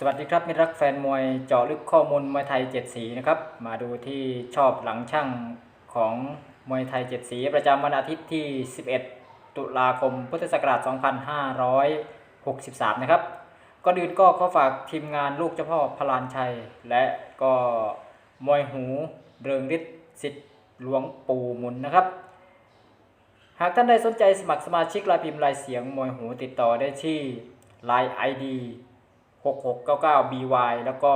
สวัสดีครับมิตรรักแฟนมวยเจาะลึกข้อมูลมวยไทยเจ็ดสีนะครับ มาดูที่ชอบหลังช่างของมวยไทยเจ็ดสี ประจำวันอาทิตย์ที่ 11 ตุลาคม พุทธศักราช 2563 นะครับก่อนอื่นก็ขอฝากทีมงานลูกเจ้าพ่อพลานชัย และก็มวยหูเริงฤทธิ์สิทธิ์หลวงปู่มุนนะครับ หากท่านใดสนใจสมัครสมาชิกรายพิมพ์รายเสียงมวยหูติดต่อได้ที่ Line ID 6699BY แล้วก็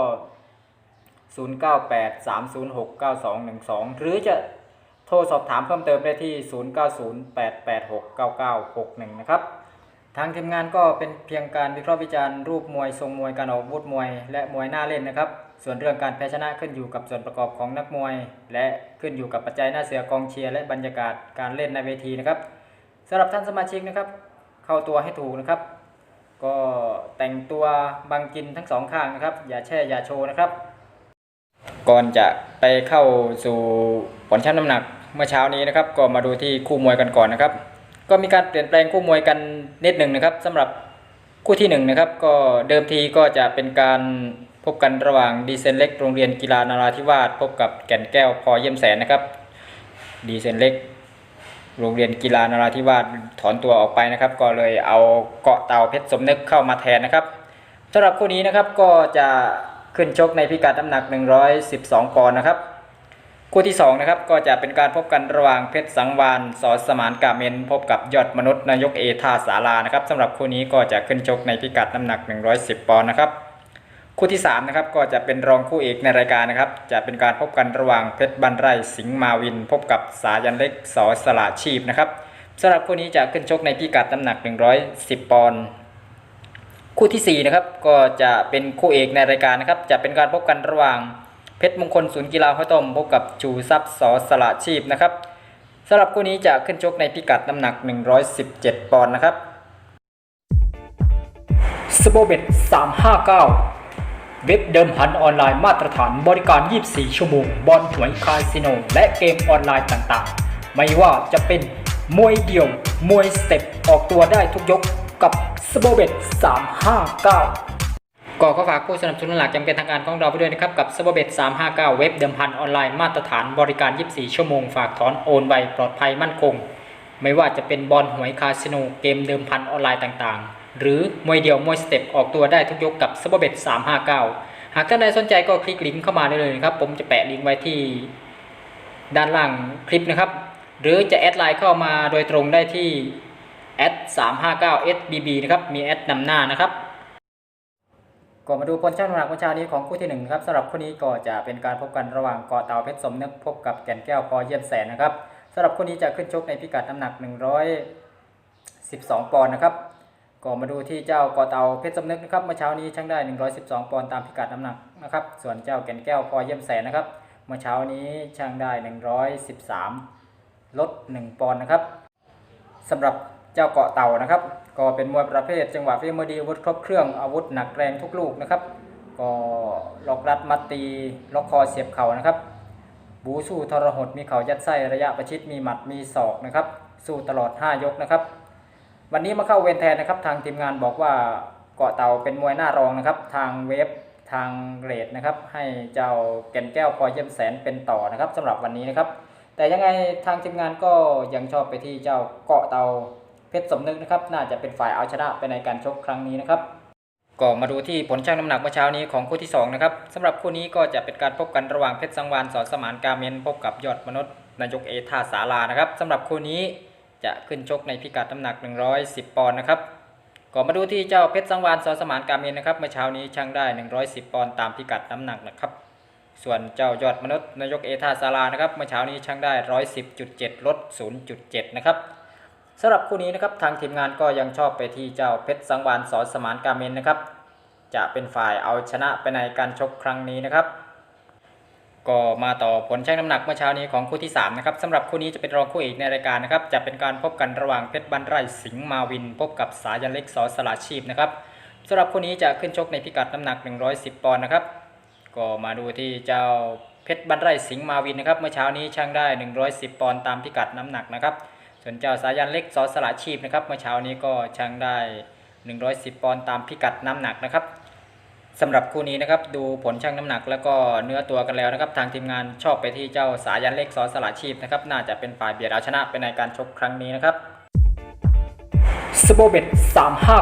0983069212 หรือจะโทรสอบถามเพิ่มเติมได้ที่ 0908869961 นะครับ ทางทีมงานก็เป็นเพียงการวิเคราะห์วิจารณ์รูปมวยทรงมวยการออกอาวุธมวย และมวยหน้าเล่นนะครับ ส่วนเรื่องการแพ้ชนะขึ้นอยู่กับส่วนประกอบของนักมวย และขึ้นอยู่กับปัจจัยหน้าเสือกองเชียร์และบรรยากาศการเล่นในเวทีนะครับสำหรับท่านสมาชิกนะครับ เข้าตัวให้ถูกนะครับ ก็แต่งตัวบังกินทั้งสองข้างนะครับ อย่าแช่อย่าโชว์นะครับ ก่อนจะไปเข้าสู่ผลชั่งน้ำหนักเมื่อเช้านี้นะครับ ก็มาดูที่คู่มวยกันก่อนนะครับ ก็มีการเปลี่ยนแปลงคู่มวยกันนิดหนึ่งนะครับสำหรับคู่ที่หนึ่งนะครับก็เดิมทีก็จะเป็นการพบกันระหว่างดีเซนเล็กโรงเรียนกีฬานาราธิวาสพบกับแก่นแก้วพอเยี่ยมแสนนะครับดีเซนเล็ก โรงเรียนกีฬานาราธิวาสถอนตัวออกไปนะครับ ก็เลยเอาเกาะเต่าเพชรสมนึกเข้ามาแทนนะครับสำหรับคู่นี้นะครับก็จะขึ้นชกในพิกัดน้ำหนัก 112 ปอนด์นะครับคู่ที่2นะครับก็จะเป็นการพบกันระหว่างเพชรสังวานสอสมานกาเมน พบกับยอดมนุษย์นายกเอทาสารานะครับสำหรับคู่นี้ก็จะขึ้นชกในพิกัดน้ำหนัก 110 ปอนด์นะครับ คู่ที่3นะครับก็จะเป็นรองคู่เอกในรายการนะครับ จะเป็นการพบกันระหว่างเพชรบันไร่สิงห์มาวิน พบกับสายันเล็กสอสละชีพนะครับสำหรับคู่นี้จะขึ้นชกในพิกัดน้ำหนัก 110 ปอนด์คู่ที่4นะครับก็จะเป็นคู่เอกในรายการนะครับ จะเป็นการพบกันระหว่างเพชรมงคลศูนย์กีฬาห้อยต้มพบกับชูทรัพย์สอสละชีพนะครับสำหรับคู่นี้จะขึ้นชกในพิกัดน้ำหนัก 117 ปอนด์นะครับสโบเบต359 เว็บเดิมพันออนไลน์มาตรฐานบริการ 24 ชั่วโมง บอลหวยคาสิโน และเกมออนไลน์ต่างๆ ไม่ว่าจะเป็นมวยเดี่ยว มวยสเต็ป ออกตัวได้ทุกยกกับสโบเบต359 ก็ขอฝากผู้สนับสนุนหลักจำเป็นทางการของเราไปด้วยนะครับ กับสโบเบต359 เว็บเดิมพันออนไลน์มาตรฐานบริการ 24 ชั่วโมง ฝากถอนโอนไวปลอดภัยมั่นคง ไม่ว่าจะเป็นบอลหวยคาสิโน เกมเดิมพันออนไลน์ต่างๆ หรือมวยเดี่ยวมวยสเต็ปออกตัวได้ทุกยกกับสโบเบต359 หากท่านใดสนใจก็คลิกลิงก์เข้ามาได้เลยนะครับ ผมจะแปะลิงก์ไว้ที่ด้านล่างคลิปนะครับ หรือจะแอดไลน์เข้ามาโดยตรงได้ที่แอด359 SBB นะครับ มีแอดนำหน้านะครับก็มาดูผลชั่งน้ำหนักวันเช้านี้ของคู่ที่หนึ่งครับสำหรับคู่นี้ก็จะเป็นการพบกันระหว่างเกาะเต่าเพชรสมนึกพบกับแก่นแก้วพอเยี่ยมแสนนะครับสำหรับคู่นี้จะขึ้นชกในพิกัดน้ำหนัก 112 ปอนด์นะครับ ก็มาดูที่เจ้าเกอเตาเพชรสมนึกนะครับเมื่อเช้านี้ช่างได้ 112 ปอนด์ตามพิกัดน้ำหนักนะครับ ส่วนเจ้าแก่นแก้วพอเยี่ยมแสนนะครับ เมื่อเช้านี้ช่างได้ 113 ลด 1 ปอนด์นะครับสำหรับเจ้าเกาะเต่านะครับ ก็เป็นมวยประเภทจังหวะฝีมือดีอาวุธครบเครื่องอาวุธหนักแรงทุกลูกนะครับ ก็ล็อกรัดมัดตีล็อกคอเสียบเข่านะครับ บูสู้ทรหดมีเข่ายัดไส้ระยะประชิดมีหมัดมีศอกนะครับ สู้ตลอด 5 ยกนะครับ วันนี้มาเข้าเวรแทนนะครับ ทางทีมงานบอกว่าเกาะเต่าเป็นมวยหน้ารองนะครับ ทางเวฟทางเรดนะครับ ให้เจ้าแก่นแก้วพอยเยี่ยมแสนเป็นต่อนะครับสำหรับวันนี้นะครับ แต่ยังไงทางทีมงานก็ยังชอบไปที่เจ้าเกาะเต่าเพชรสมนึกนะครับ น่าจะเป็นฝ่ายเอาชนะไปในการชกครั้งนี้นะครับก็มาดูที่ผลชั่งน้ำหนักเมื่อเช้านี้ของคู่ที่2นะครับสำหรับคู่นี้ก็จะเป็นการพบกันระหว่างเพชรสังวานสอนสมานกาเมนพบกับยอดมนุษย์นายกเอทาสารานะครับสำหรับคู่นี้ จะขึ้นชกในพิกัดน้ำหนัก 110 ปอนด์นะครับก็มาดูที่เจ้าเพชรสังวานสอสมานกาเมนนะครับเมื่อเช้านี้ช่างได้ 110 ปอนด์ตามพิกัดน้ำหนักนะครับส่วนเจ้ายอดมนุษย์นายกเอทาสารานะครับเมื่อเช้านี้ช่างได้ 110.7 ลด 0.7 นะครับสำหรับคู่นี้นะครับทางทีมงานก็ยังชอบไปที่เจ้าเพชรสังวานสอนสมานกาเมนนะครับ จะเป็นฝ่ายเอาชนะไปในการชกครั้งนี้นะครับ ก็มาต่อผลชั่งน้ำหนักเมื่อเช้านี้ของคู่ที่3นะครับสำหรับคู่นี้จะเป็นรองคู่เอกในรายการนะครับจะเป็นการพบกันระหว่างเพชรบันไร่สิงห์มาวิน พบกับสายันเล็กสอสละชีพนะครับสำหรับคู่นี้จะขึ้นชกในพิกัดน้ำหนัก 110 ปอนด์นะครับก็มาดูที่เจ้าเพชรบันไร่สิงห์มาวินนะครับเมื่อเช้านี้ช่างได้ 110 ปอนด์ตามพิกัดน้ำหนักนะครับส่วนเจ้าสายันเล็กสอสละชีพนะครับเมื่อเช้านี้ก็ช่างได้ 110 ปอนด์ตามพิกัดน้ำหนักนะครับ สำหรับคู่นี้นะครับดูผลชั่งน้ำหนักแล้วก็เนื้อตัวกันแล้วนะครับทางทีมงานชอบไปที่เจ้าสายันเล็กสอสละชีพนะครับน่าจะเป็นฝ่ายเบียดเอาชนะไปในการชกครั้งนี้นะครับสโบเบต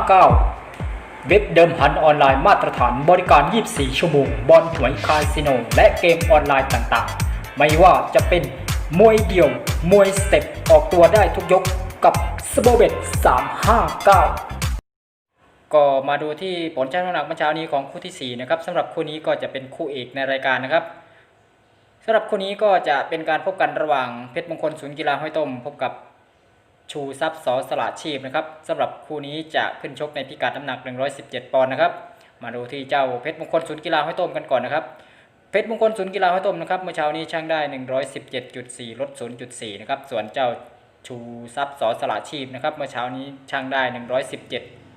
359 เว็บเดิมพันออนไลน์มาตรฐานบริการ 24 ชั่วโมงบอลหวยคาสิโน และเกมออนไลน์ต่างๆ ไม่ว่าจะเป็นมวยเดี่ยว มวยสเต็ปออกตัวได้ทุกยกกับสโบเบต359 ก็มาดูที่ผลชั่งน้ำหนักเมื่อเช้านี้ของคู่ที่ 4 นะครับสำหรับคู่นี้ก็จะเป็นคู่เอกในรายการนะครับสำหรับคู่นี้ก็จะเป็นการพบกันระหว่างเพชรมงคลศูนย์กีฬาห้วยต้ม พบกับชูทรัพย์สอสละชีพนะครับสำหรับคู่นี้จะขึ้นชกในพิกัดน้ำหนัก 117 ปอนด์นะครับ มาดูที่เจ้าเพชรมงคลศูนย์กีฬาห้วยต้มกันก่อนนะครับเพชรมงคลศูนย์กีฬาห้วยต้มนะครับเมื่อเช้านี้ช่างได้ 117.4 ลด 0.4 นะครับส่วนเจ้าชูทรัพย์สอสละชีพนะครับเมื่อเช้านี้ช่างได้ 117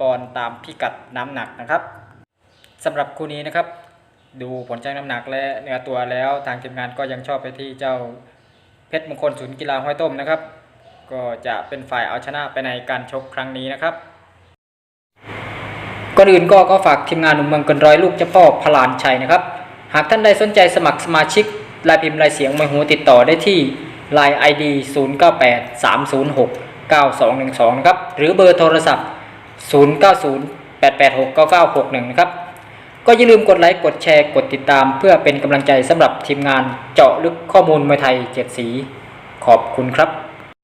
ปอนด์ตามพิกัดน้ำหนักนะครับสำหรับคู่นี้นะครับ ดูผลชั่งน้ำหนักและเนื้อตัวแล้วทางทีมงานก็ยังชอบไปที่เจ้าเพชรมงคลศูนย์กีฬาห้วยต้มนะครับ ก็จะเป็นฝ่ายเอาชนะไปในการชกครั้งนี้นะครับก่อนอื่นก็ก็ฝากทีมงานหนุ่มเมืองกันร้อยลูกเจ้าพ่อพลานชัยนะครับ หากท่านใดสนใจสมัครสมาชิกลายพิมพ์ลายเสียงมวยหูติดต่อได้ที่ Line ID 098 306 9212 นะครับ หรือเบอร์โทรศัพท์ 090 886 9961 นะครับ ก็อย่าลืมกดไลค์กดแชร์กดติดตาม เพื่อเป็นกำลังใจสำหรับทีมงานเจาะลึกข้อมูลมวยไทย7สี ขอบคุณครับ